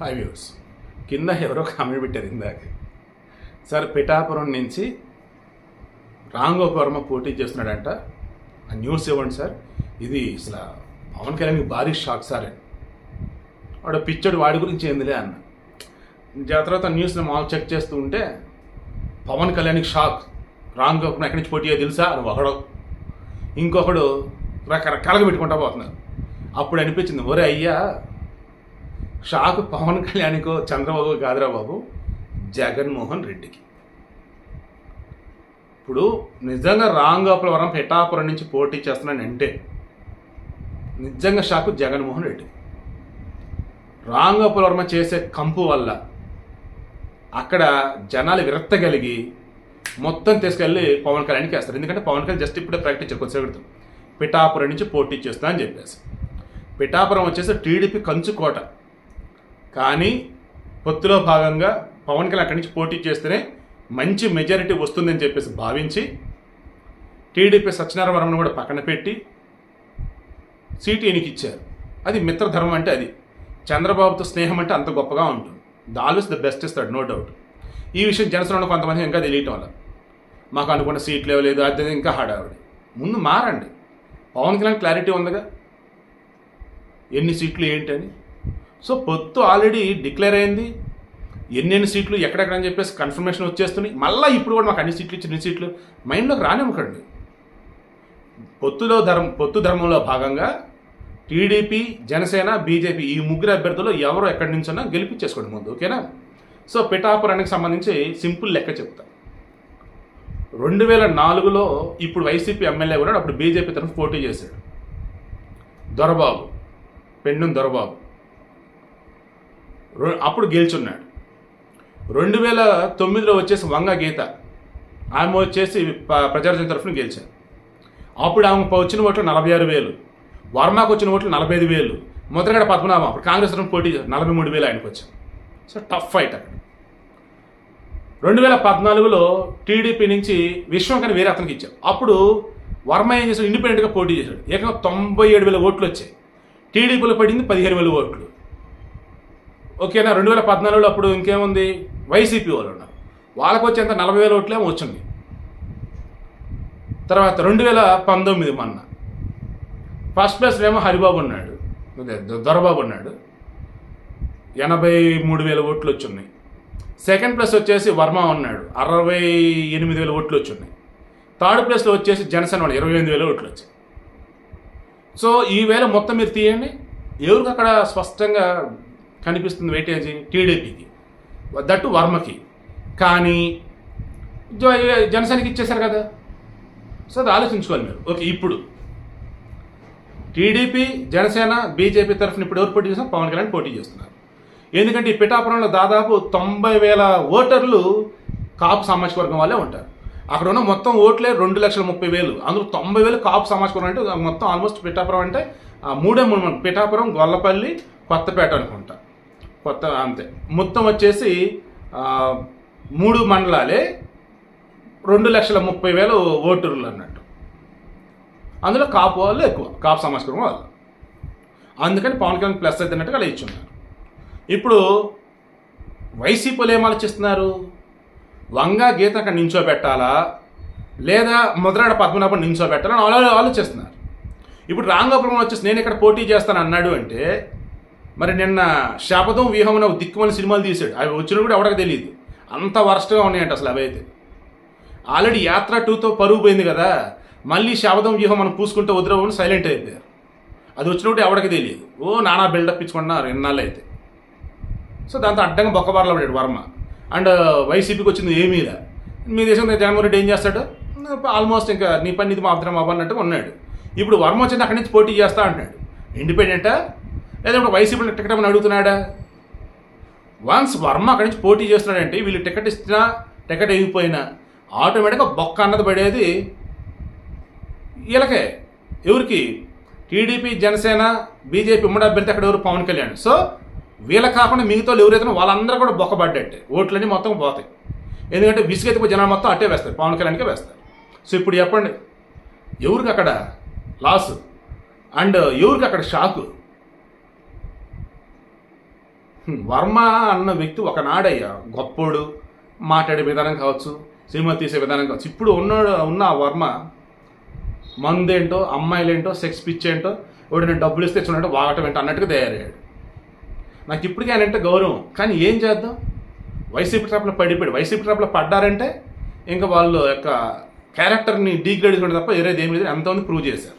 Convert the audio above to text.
High views కింద ఎవరో comment పెట్టారు ఇందాక. సార్ పిఠాపురం నుంచి రాంగోపాల్ పోటీ చేస్తున్నాడంట. ఆ న్యూస్ ఇవ్వండి సార్. ఇది అసలు పవన్ కళ్యాణ్ భారీ షాక్ సార్. అని వాడు పిచ్చోడు వాడి గురించి ఏందిలే అన్న. తర్వాత న్యూస్ని మామూలు చెక్ చేస్తూ ఉంటే పవన్ కళ్యాణ్కి షాక్ రాంగ్ గోపాల్ ఎక్కడి నుంచి పోటీ తెలుసా? అని ఒకడు. ఇంకొకడు రకరకాలుగా పెట్టుకుంటా పోతున్నారు. అప్పుడు అనిపించింది ఒరే అయ్యా షాక్ పవన్ కళ్యాణ్కో చంద్రబాబు కాదురా బాబు. జగన్మోహన్ రెడ్డికి. ఇప్పుడు నిజంగా రాంగోపాలవరం పిఠాపురం నుంచి పోటీ చేస్తున్నానంటే నిజంగా షాకు జగన్మోహన్ రెడ్డి. రాంగోపాలవర్మ చేసే కంపు వల్ల అక్కడ జనాలు విరక్త కలిగి మొత్తం తీసుకెళ్ళి పవన్ కళ్యాణ్కి వేస్తారు. ఎందుకంటే పవన్ కళ్యాణ్ జస్ట్ ఇప్పుడే ప్రకటించారు కొద్దిసేపు పిఠాపురం నుంచి పోటీ చేస్తా అని చెప్పేసి. పిఠాపురం వచ్చేసి టీడీపీ కంచుకోట. కానీ పొత్తులో భాగంగా పవన్ కళ్యాణ్ అక్కడి నుంచి పోటీ చేస్తేనే మంచి మెజారిటీ వస్తుందని చెప్పేసి భావించి టీడీపీ సత్యనారాయణవరంను కూడా పక్కన పెట్టి సీటు ఈయనకి ఇచ్చారు. అది మిత్రధర్మం అంటే అది. చంద్రబాబుతో స్నేహం అంటే అంత గొప్పగా ఉంటుంది. ద ఆల్వేస్ ద బెస్ట్ ఇస్తాడు నో డౌట్. ఈ విషయం జనసేనలో కొంతమంది ఇంకా తెలియటం వల్ల. మాకు అనుకున్న సీట్లు ఇవ్వలేదు అది ఇంకా హడావిడి. ముందు మారండి. పవన్ కళ్యాణ్ క్లారిటీ ఉందిగా. ఎన్ని సీట్లు ఏంటని. సో పొత్తు ఆల్రెడీ డిక్లేర్ అయింది. ఎన్నెన్ని సీట్లు ఎక్కడెక్కడ అని చెప్పేసి కన్ఫర్మేషన్ వచ్చేస్తున్నాయి. మళ్ళీ ఇప్పుడు కూడా మాకు అన్ని సీట్లు చిన్న సీట్లు మైండ్లోకి రానివ్వకండి. పొత్తులో ధర్మ పొత్తు ధర్మంలో భాగంగా టీడీపీ జనసేన బీజేపీ ఈ ముగ్గురు అభ్యర్థులు ఎవరు ఎక్కడి నుంచైనా గెలిపించేసుకోండి ముందు ఓకేనా? సో పిఠాపురానికి సంబంధించి సింపుల్ లెక్క చెప్తా. రెండు వేల నాలుగులో ఇప్పుడు వైసీపీ ఎమ్మెల్యే ఉన్నాడు. అప్పుడు బీజేపీ తరఫు పోటీ చేశాడు. దొరబాబు పెండుం దొరబాబు. అప్పుడు గెలుచున్నాడు. రెండు వేల తొమ్మిదిలో వచ్చేసి వంగ గీత. ఆమె వచ్చేసి ప- ప్రజారాజ్యం తరఫున గెలిచారు. అప్పుడు ఆమె వచ్చిన ఓట్లు నలభై ఆరు వేలు. వర్మకు వచ్చిన ఓట్లు నలభై ఐదు వేలు. మొదలగడ పద్మనాభం అప్పుడు కాంగ్రెస్ తరఫున పోటీ నలభై మూడు వేలు ఆయనకు వచ్చాం. సో టఫ్ ఫైట్ అక్కడ. రెండు వేల పద్నాలుగులో టీడీపీ నుంచి విశ్వంకని వేరే అతనికి ఇచ్చారు అప్పుడు వర్మ ఏం చేశాడు? ఇండిపెండెంట్గా పోటీ చేశాడు. ఏకంగా తొంభై ఏడు వేల ఓట్లు వచ్చాయి. టీడీపీలో పడింది పదిహేను వేల ఓట్లు. ఓకేనా రెండు వేల పద్నాలుగులో అప్పుడు ఇంకేముంది? వైసీపీ వాళ్ళు ఉన్నారు. వాళ్ళకు వచ్చేంత నలభై వేల ఓట్లేమో వచ్చింది. తర్వాత రెండు వేల పంతొమ్మిది మొన్న. ఫస్ట్ ప్లేస్లో ఏమో హరిబాబు ఉన్నాడు. దొరబాబు ఉన్నాడు. ఎనభై మూడు వేల ఓట్లు వచ్చున్నాయి. సెకండ్ ప్లేస్ వచ్చేసి వర్మ ఉన్నాడు. అరవై ఎనిమిది వేల ఓట్లు వచ్చున్నాయి. థర్డ్ ప్లేస్లో వచ్చేసి జనసేన వాళ్ళు ఇరవై ఎనిమిది వేల ఓట్లు వచ్చాయి. సో ఈ వేళ మొత్తం మీరు తీయండి. ఎవరికి అక్కడ స్పష్టంగా కనిపిస్తుంది వెయిటేజీ టీడీపీకి. దట్టు వర్మకి. కానీ జనసేనకి ఇచ్చేశారు కదా. సో అది ఆలోచించుకోవాలి మీరు. ఓకే ఇప్పుడు. టీడీపీ జనసేన బీజేపీ తరఫున ఇప్పుడు ఎవరు పోటీ చేస్తున్నారు? పవన్ కళ్యాణ్ పోటీ చేస్తున్నారు. ఎందుకంటే ఈ పిఠాపురంలో దాదాపు తొంభై వేల ఓటర్లు కాపు సామాజిక వర్గం వాళ్ళే ఉంటారు. అక్కడ ఉన్న మొత్తం ఓట్లే రెండు లక్షల ముప్పై వేలు. అందులో తొంభై వేలు కాపు సామాజిక వర్గం అంటే మొత్తం ఆల్మోస్ట్ పిఠాపురం అంటే ఆ మూడే మూడు పిఠాపురం గొల్లపల్లి కొత్తపేట అనుకుంటా. కొత్త అంతే. మొత్తం వచ్చేసి మూడు మండలాలే రెండు లక్షల ముప్పై వేలు ఓటర్లు అన్నట్టు. అందులో కాపు వాళ్ళు ఎక్కువ కాపు సామాజిక వాళ్ళు. అందుకని పవన్ కళ్యాణ్ ప్లస్ అయితే అన్నట్టుగా అలా ఇచ్చున్నారు. ఇప్పుడు వైసీపీలు ఏం ఆలోచిస్తున్నారు? వంగ గీత అక్కడ నించోబెట్టాలా? లేదా ముద్రాడ పద్మనాభం నించోబెట్టాలని ఆలో ఆలోచిస్తున్నారు. ఇప్పుడు రాంగోపురం వచ్చేసి నేను ఇక్కడ పోటీ చేస్తాను అన్నాడు అంటే మరి నిన్న శాపదం వ్యూహం అనే దిక్కుమని సినిమాలు తీశాడు. అవి వచ్చినా కూడా ఎవరికి తెలియదు. అంత వరస్ట్గా ఉన్నాయంట అసలు అవి అయితే. ఆల్రెడీ యాత్ర టూతో పరుగు పోయింది కదా. మళ్ళీ శాపదం వ్యూహం మనం పూసుకుంటూ వదిలేమని సైలెంట్ అయిపోయారు. అది వచ్చినప్పుడు ఎవరికి తెలియదు. ఓ నానా బిల్డప్ ఇచ్చుకుంటున్నారు ఎన్నాళ్ళు అయితే. సో దాంతో అడ్డంగా బొక్కబారలో పడాడు వర్మ. అండ్ వైసీపీకి వచ్చింది ఏమీలా మీ దేశం జగన్మోహన్ రెడ్డి ఏం చేస్తాడు? ఆల్మోస్ట్ ఇంకా నీ పని ఇది మాత్రం బాబు ఉన్నాడు. ఇప్పుడు వర్మ వచ్చింది అక్కడి నుంచి పోటీ చేస్తా అంటున్నాడు. ఇండిపెండెంటా? లేదా ఇప్పుడు వైసీపీలో టికెట్ ఏమైనా అడుగుతున్నాడా? వన్స్ వర్మ అక్కడి నుంచి పోటీ చేస్తున్నాడంటే వీళ్ళు టికెట్ ఇచ్చినా టికెట్ అయిపోయినా ఆటోమేటిక్గా బొక్క అన్నది పడేది వీళ్ళకే. ఎవరికి? టీడీపీ జనసేన బీజేపీ ఉమ్మడి అభ్యర్థి అక్కడ ఎవరు? పవన్ కళ్యాణ్. సో వీళ్ళ కాకుండా మిగతా వాళ్ళు ఎవరైతే వాళ్ళందరూ కూడా బొక్కబడ్డట్టే ఓట్లన్నీ మొత్తం పోతాయి. ఎందుకంటే విసుగెత్తిపోయి జనాలు మొత్తం అట్టే వేస్తారు. పవన్ కళ్యాణ్కే వేస్తారు. సో ఇప్పుడు చెప్పండి. ఎవరికి అక్కడ లాస్? అండ్ ఎవరికి అక్కడ షాకు? వర్మ అన్న వ్యక్తి ఒకనాడయ్యా గొప్పోడు మాట్లాడే విధానం కావచ్చు సినిమా తీసే విధానం కావచ్చు ఇప్పుడు ఉన్నాడు ఉన్న ఆ వర్మ మందేంటో అమ్మాయిలేంటో సెక్స్ పిచ్ ఏంటో ఒకటి నేను డబ్బులు ఇస్తే చూడంటే వాగటం ఏంటో అన్నట్టుగా తయారయ్యాడు. నాకు ఇప్పటికీ ఆయన అంటే గౌరవం కానీ ఏం చేద్దాం? వైసీపీ ట్రాప్లో పడిపోయాడు. వైసీపీ ట్రాప్లో పడ్డారంటే ఇంకా వాళ్ళు యొక్క క్యారెక్టర్ని డీగ్రేడ్ చేయడం తప్ప ఏరేది ఏమి లేదు ఎంతమంది ప్రూవ్ చేశారు.